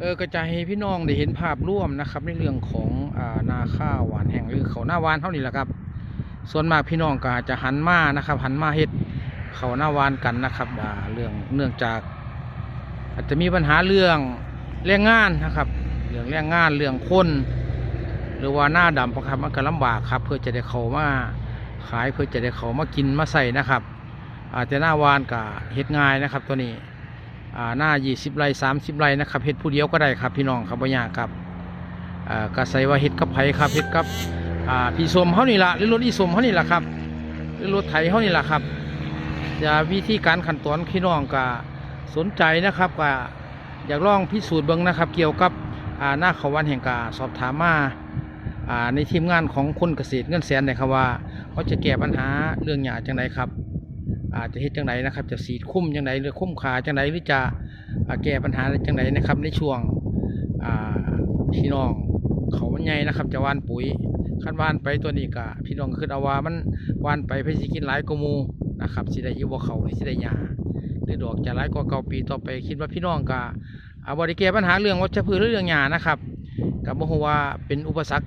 เออก็จะให้พี่น้องได้เห็นภาพร่วมนะครับ ในเรื่องของอานาข้าวหวานแห่งหรือเขาหน้าวานเท่านี้แหละครับ ส่วนมากพี่น้องก็จะหันมานะครับ หันมาเฮ็ดเขาหน้าวานกันนะครับเรื่องเนื่องจาก อาจจะมีปัญหาเรื่องแรงงานนะครับเรื่องแรงงานเรื่องคนหรือว่าหน้าดำครับมันก็ลำบากครับ เพื่อจะได้เขามาขายเพื่อจะได้เขามากินมาใส่นะครับ อาจจะหน้าวานกับเฮ็ดง่ายนะครับตัวนี้ หน้า20ไร่30ไร่นะครับเฮ็ดผู้เดียวก็ได้ครับพี่น้องครับบ่ยากครับอ่าก็ใสว่าเฮ็ดกับไผ่ครับเฮ็ดกับอ่าพี่สมเฮานี่ล่ะหรือรถอีสมเฮานี่ล่ะครับ หรือรถไถเฮานี่ล่ะครับจะวิธีการขั้นตอนพี่น้องก็สนใจนะครับก็อยากลองพิสูจน์เบิ่งนะครับ เกี่ยวกับอ่าหน้าเขาวันแห่งกาสอบถามมาอ่าในทีมงานของคนเกษตรเงินแสนนะครับว่า เขาจะแก้ปัญหาเรื่องหญ้าจังไดครับ อาจจะเฮ็ดจังไดนะครับ จะสีดคุ้มจังไดหรือคุ้มขาจังไดหรือจะแก้ปัญหาจังไดนะครับ ในช่วงพี่น้องเขามันใหญ่นะครับ จะวานปุ๋ยคันวานไปตัวนี้ก็พี่น้องคือเอาวามันวานไปเพื่อสิกินหลายกมูนะครับสิได้ยู่บ่เขาสิได้หญ้าหรือดอกจะหลายกว่าเก่าปีต่อไปคิดว่าพี่น้องก็อาบ่ได้แก้ปัญหาเรื่องวัชพืชหรือเรื่องหญ้านะครับก็บ่ฮู้ว่าเป็นอุปสรรค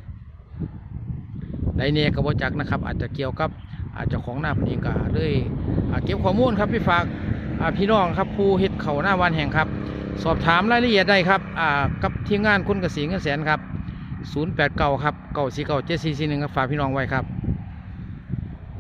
ใดแน่ก็บ่จักนะครับ อาจจะเกี่ยวกับ อาจจะของหน้าเพนเองก็เลยเก็บข้อมูลครับพี่ฝากพี่น้องครับผู้เฮ็ดเขาหน้าวันแห่งครับ สอบถามรายละเอียดได้ครับกับทีมงานคุณเกษีเงินแสนครับ 089 ครับ949 7441ครับฝากพี่น้องไว้ครับ